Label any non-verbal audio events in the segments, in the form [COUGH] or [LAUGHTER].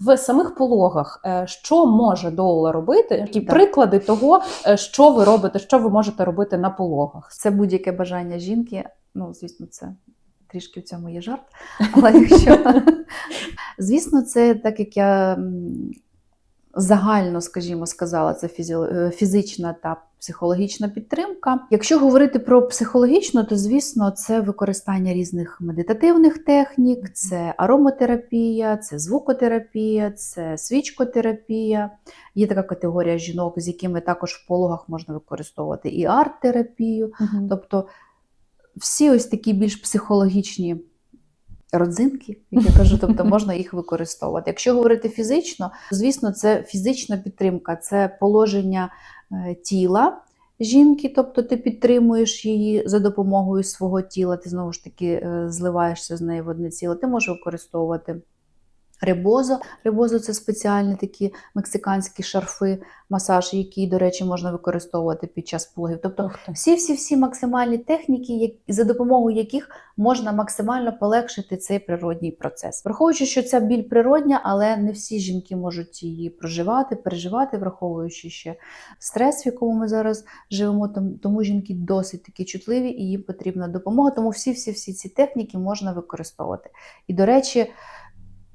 В самих пологах е, що може доула робити? Які Так. приклади того, е, що ви робите, що ви можете робити на пологах? Це будь-яке бажання жінки. Ну, звісно, це трішки в цьому є жарт. Але якщо [LAUGHS] звісно, це так як я загально, скажімо, сказала, це е, фізична та психологічна підтримка. Якщо говорити про психологічну, то звісно, це використання різних медитативних технік, це ароматерапія, це звукотерапія, це свічкотерапія. Є така категорія жінок, з якими також в пологах можна використовувати і арт-терапію. Тобто всі ось такі більш психологічні родзинки, як я кажу, тобто можна їх використовувати. Якщо говорити фізично, звісно, це фізична підтримка, це положення е, тіла жінки, тобто ти підтримуєш її за допомогою свого тіла, ти знову ж таки е, зливаєшся з нею в одне ціле. Ти можеш використовувати. Ребозо. Ребозо це спеціальні такі мексиканські шарфи, масаж, які, до речі, можна використовувати під час пологів. Тобто всі всі всі максимальні техніки, за допомогою яких можна максимально полегшити цей природній процес. Враховуючи, що ця біль природня, але не всі жінки можуть її проживати, переживати, враховуючи ще стрес, в якому ми зараз живемо. Тому жінки досить такі чутливі і їм потрібна допомога. Тому всі всі всі ці техніки можна використовувати. І до речі.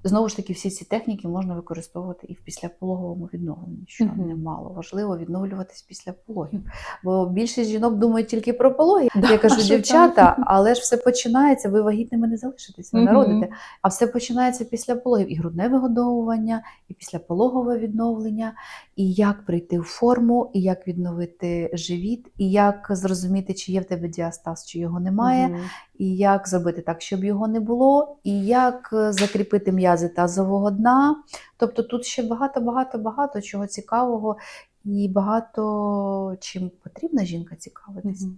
Знову ж таки, всі ці техніки можна використовувати і в післяпологовому відновленні, що Мгм. немало важливо відновлюватись після пологів. Бо більшість жінок думають тільки про пологи. Да, Я кажу, [LAUGHS] там? дівчата, [LAUGHS] але ж все починається. Ви вагітними не залишитесь, ви Мгм. народите. А все починається після пологів. І грудне вигодовування, і післяпологове відновлення, і як прийти в форму, і як відновити живіт, і як зрозуміти, чи є в тебе діастаз, чи його немає Мгм. І як зробити так, щоб його не було, і як е, закріпити м'язи тазового дна. Тобто тут ще багато, багато, багато чого цікавого, і багато чим потрібна жінка цікавитись. Мгм.